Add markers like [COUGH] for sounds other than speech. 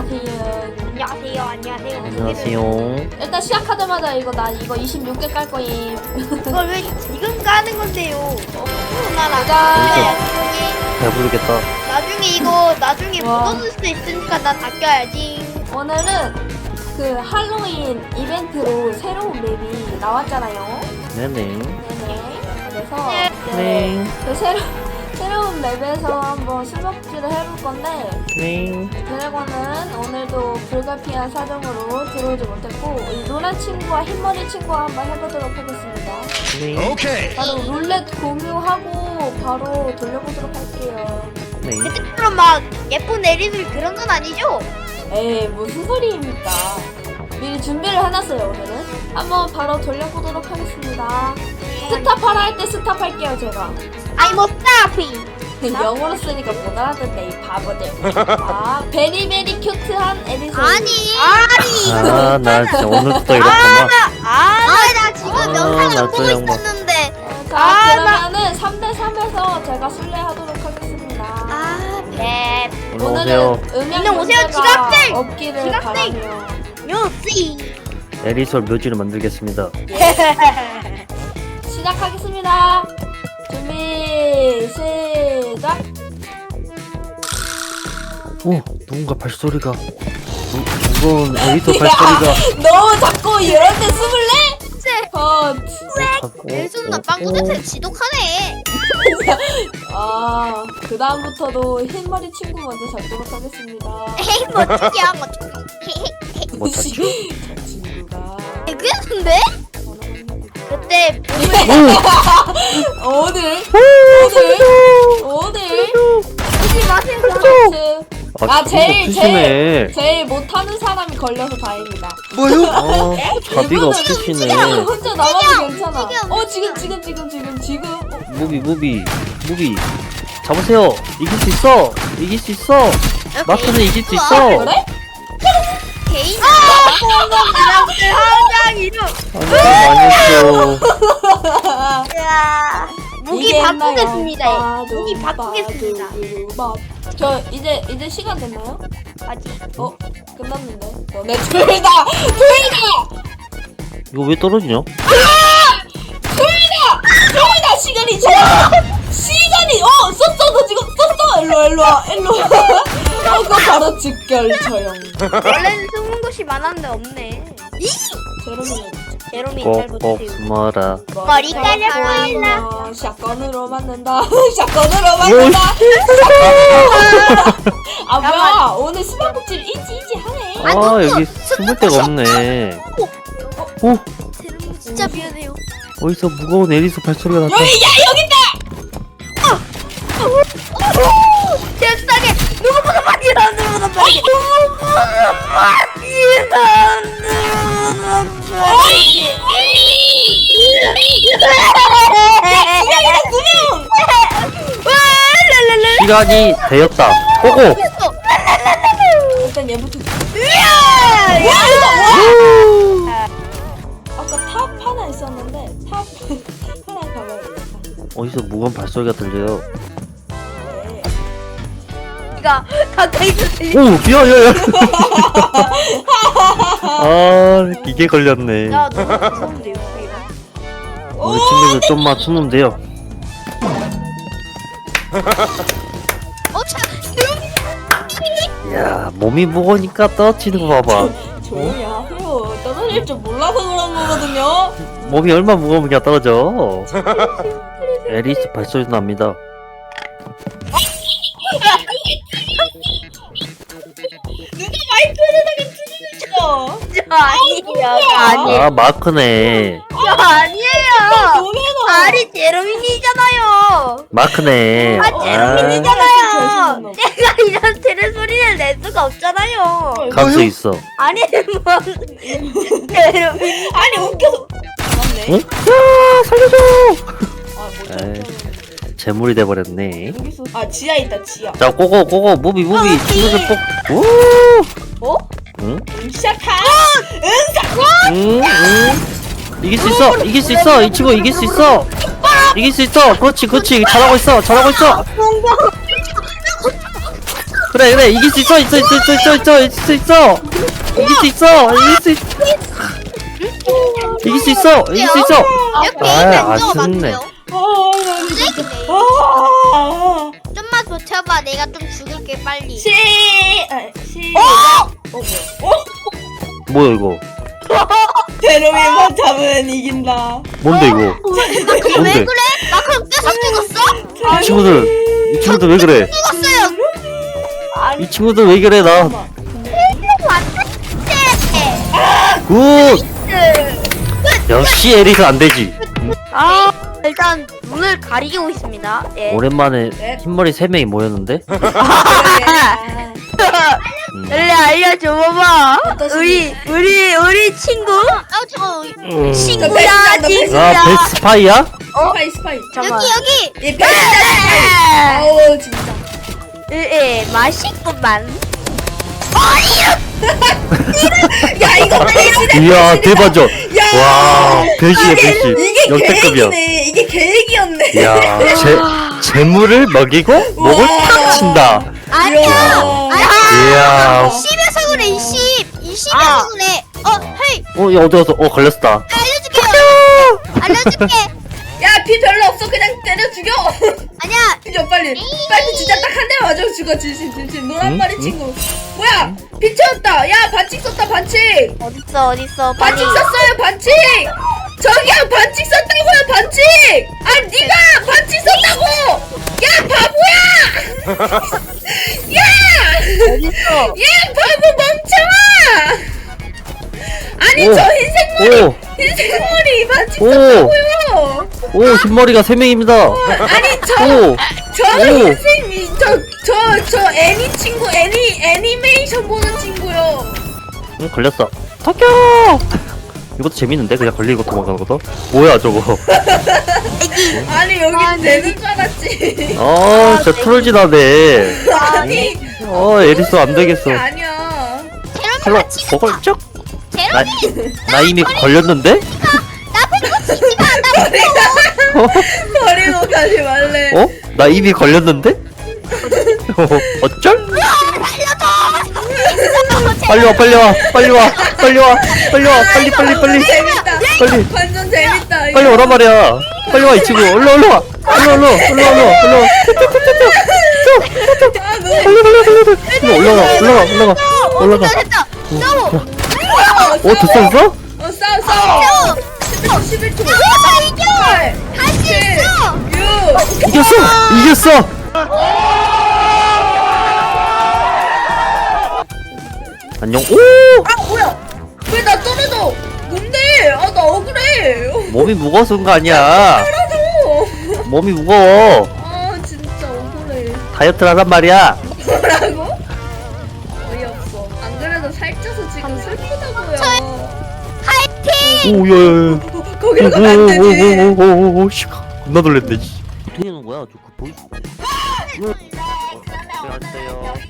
안녕하세요. 안녕하세요. 안녕하세요. 안녕하세요. 일단 시작하자마자 이거 나 이거 26개 깔 거임. 이걸 왜 지금 까는 건데요? 어, 나라. 자, 배부르겠다. 나중에 이거 나중에 와. 묻어줄 수도 있으니까 난 아껴야지. 오늘은 그 할로윈 이벤트로 새로운 맵이 나왔잖아요. 네네. 네네. 그래서 네. 네. 그 새로 새로운 맵에서 한번 숨바꼭질을 해볼 건데 네. 드래곤은 오늘도 불가피한 사정으로 들어오지 못했고 이 노란 친구와 흰머리 친구와 한번 해보도록 하겠습니다. 네. Okay. 바로 룰렛 공유하고 바로 돌려보도록 할게요. 네. 그럼 막 예쁜 애리들 그런 건 아니죠? 에이 무슨 소리입니까? 미리 준비를 해놨어요 오늘은. 한번 바로 돌려보도록 하겠습니다. 스탑하라 할 때 스탑할게요 제가. I'm a staffy. 영어로 쓰니까 못 알아듣네 이 바보들. 아 베리베리 큐트한 에디슨. 아니. 아니. 아, 아, 아 나 진짜 오늘부터 이렇구만. 아, 아, 나 지금 아, 명상을 나 보고 또 양반. 있었는데. 자 아, 그러면은 3대 3에서 제가 순례하도록 하겠습니다. 아, 배. 오늘 오세요. 오늘 오세요 지각생! 없기를 지각생! 바라며. 뮤지. 에리솔 묘지를 만들겠습니다. 예. [LAUGHS] 시작하겠습니다. 준비 시작. 오, 누군가 발소리가. 무, 무거운 에리솔 발소리가. 너무 자꾸 이럴 때 숨을래? 어, 자꾸. nelson 나 어, 빵꾸 어. 지독하네. [LAUGHS] 아, 그 다음부터도 흰머리 친구 먼저 잡도록 하겠습니다. 에이, 멋지게 [LAUGHS] 멋지게. 뭐 찾죠? 저 친구가 그랬는데? 그때 오! 오늘 오늘 오늘 보지 마세요. 아, 아, 제일. 제일 제일 못하는 사람이 걸려서 다행이다. 아, [LAUGHS] 자비가 없으시네. 이거는 혼자 나와도 괜찮아. 지금. 어 지금 지금 지금 지금 지금. 어, 무비, 무비, 무비. 잡으세요. 이길 수 있어. 이길 수 있어. 마크는 이길 수 있어. 그래? 개인 아, 그냥 하장 이름. 아니, 많이 했어. 야, 무기 이게 바꾸겠습니다. 했나요? 무기 바꾸겠습니다. 저 이제 이제 시간 됐나요? 아직. 어 끝났는데. 너네 둘다 둘다 이거 왜 떨어지냐? 둘다 둘다 시간이 지금 시간이 어 썼어 너 지금 썼어 일로 와, 일로 와 일로 와. [LAUGHS] 하고 바로 직결 처형. 원래는 숨은 곳이 많았는데 없네. 제로미는 제롬이 잘 꼭꼭 못해요. 숨어라. 머리카락 보이나? 어, 샷건으로 맞는다. 샷건으로 맞는다. 아 뭐야 오늘 수박국질 이지 이지 하네. 아, 여기 숨을 데가 없네. 오, 제롬이 진짜 미안해요. 어디서 무거운 에리스 발소리가 났다. 여기 야 여기 세상에 누구보다 많이 나누 시간이 되었다. 고고. 일단 얘부터. 아까 탑 하나 있었는데 탑 하나 가봐야겠다. 어디서 무거운 발소리가 들려요. 네. 가 가까이 있어. 오, 야 야 야. [LAUGHS] 아, 이게 걸렸네. 야 너무 무서운데요 이거. 우리 친구들 좀 맞추면 돼요. 어 차 야, 몸이 무거우니까 떨어지는 거 봐봐. 조용히 하세요. 떨어질 줄 몰라서 그런 거거든요. 몸이 얼마 무거우면 그냥 떨어져. 에리스 발소리 납니다. 아니에요. 저 아니에요. 아, 마크네. 저 아니에요. 동해도 아리 제롬이잖아요. 마크네. 아 아, 제롬이잖아요. 내가 이런 테레 소리를 낼 수가 없잖아요. 감수 있어. 아니 [LAUGHS] 뭐 제롬이 아니 웃겨서 맞네. 어? 야, 살려줘. 아못 에이. 잡죠. 재물이 돼버렸네. 여기서 아 지하 있다 지하. 자, 고고, 고고, 무비, 무비. 아, 친구들 꼭. 오! 어? 응? 시작하. 응? 응? 이길 수 있어! 이길 수 있어! 이 친구 이길 수 있어! 이길 수 있어! 그렇지, 그렇지! 잘하고 있어! 잘하고 있어! 그래 그래 이길 수 있어 있어 있어 있어 있어 있어 이길 수 있어 이길 수 있어 이길 수 있어 이길 수 있어 이길 수 있어 아, 안 아, 좋아 죽네. 맞죠? 아, 나 쓰레기네. 아, 좀만 버텨봐. 내가 좀 죽을게 빨리. 시, 아. 어, 뭐? 어? 뭐야 이거 [LAUGHS] 제로미만 잡으면 이긴다. 뭔데 이거 왜 뭔데 그래? 나 그럼 계속 죽었어? 이 친구들 이 친구들 왜 그래 죽었어요. 아니, 이 친구들 왜 그래 잠깐만. 네. 나굿 역시 에리스 안 되지 아 일단 눈을 가리고 있습니다. 예. 오랜만에 네. 흰머리 세 명이 모였는데 아, 음. [LAUGHS] [LAUGHS] 빨리 알려줘 봐봐. 우리 우리 우리 친구. 아 저거 음. 친구야 나 친구야. 아 베스파이야 스파이, 스파이. 여기 여기. 이 배신자 스파이. 아우, 진짜. 예, 맛있구만. 야, 이거 배신의 이야 배신이다. 대박이죠 야, 와 배시야 배시 이게 역대급이야 계획이네. 이게 계획이었네. 이야 재 [LAUGHS] 재물을 먹이고 목을 와. 탁 친다 아니야. 이야. 이야 10에서 그래 20. 20에서 그래. 어 헤이 어, 야, 어디 갔어? 어, 걸렸다. 알려줄게요. 알려줄게. [LAUGHS] 야, 피 별로 없어. 그냥 때려 죽여. [LAUGHS] 아니야. 죽여, 빨리. 빨리 진짜 딱 한 대 맞아 죽어. 진심, 진심. 노란 응? 머리 응? 친구. 뭐야? 피 채웠다. 야, 반칙 썼다, 반칙. 어딨어 어딨어 빨리. 반칙 썼어요, 반칙. 저기요, 반칙 썼다고요, 반칙. 아, 네가 반칙 썼다고. 야, 바보야. [LAUGHS] 야. 어딨어? 야, 바보 멍청아. 아니, 오. 저 흰색 머리. 오, 흰색 머리 반칙 오. 썼다고요. 오, 흰머리가 세 명입니다. 아니, 저. 오, 저 오. 흰색 저저 저 애니 친구 애니 애니메이션 보는 친구요. 응, 걸렸어. 토끼! 이것도 재밌는데? 그냥 걸리고 도망가는 것도? 뭐야, 저거. [LAUGHS] 아니 여기 아니. 되는 줄 알았지. 어, 진짜 트롤짓 하네. 아니 어, 에리스 안 되겠어. 아니야. 칼로, 제로미가 치지 버걸 마. 쩍! 나, 제로미 나 이미 걸렸는데? 나 버리고 치지 마. 나 버리고. 버리고 가지 말래. 어? 나 이미 걸렸는데? 어, 어쩔? 살려줘. 빨리 와, 빨리 와, 빨리 와, 빨리 와, 빨리 와, 빨리, 빨리, 빨리. 재밌다. 빨리. 완전 재밌다. 이거. 빨리 오란 말이야. 빨리 와, 이 친구. 얼른, 얼른 와. 얼른, 얼른, 얼른, 얼른, 얼른. 아, 너무 빨리, 빨리, 빨리, 빨리. 올라가, 올라가, 올라가, 어 올라가. 됐다 됐다. 싸워. 어, 됐어, 됐어? 어 싸워 싸워. 싸워. 11초. 나 이겨. 8, 할수 7, 있어. 6. 이겼어! 이겼어! 안녕. 오! 아 뭐야? 왜 나 떨어져? 뭔데? 아 나 억울해. 몸이 무거워서 그런 거 아니야. 떨어져. 몸이 무거워. 아 진짜 억울해. 다이어트를 하란 말이야. 뭐라고? 지금 슬프다고요. 파이팅. 오, 야, 야, 야. 어, 거기로 가면 안 되지. 오오오오오오오 씨 겁나 놀랬네 씨. 어떻게 하는 거야? 저그 보이? 안녕하세요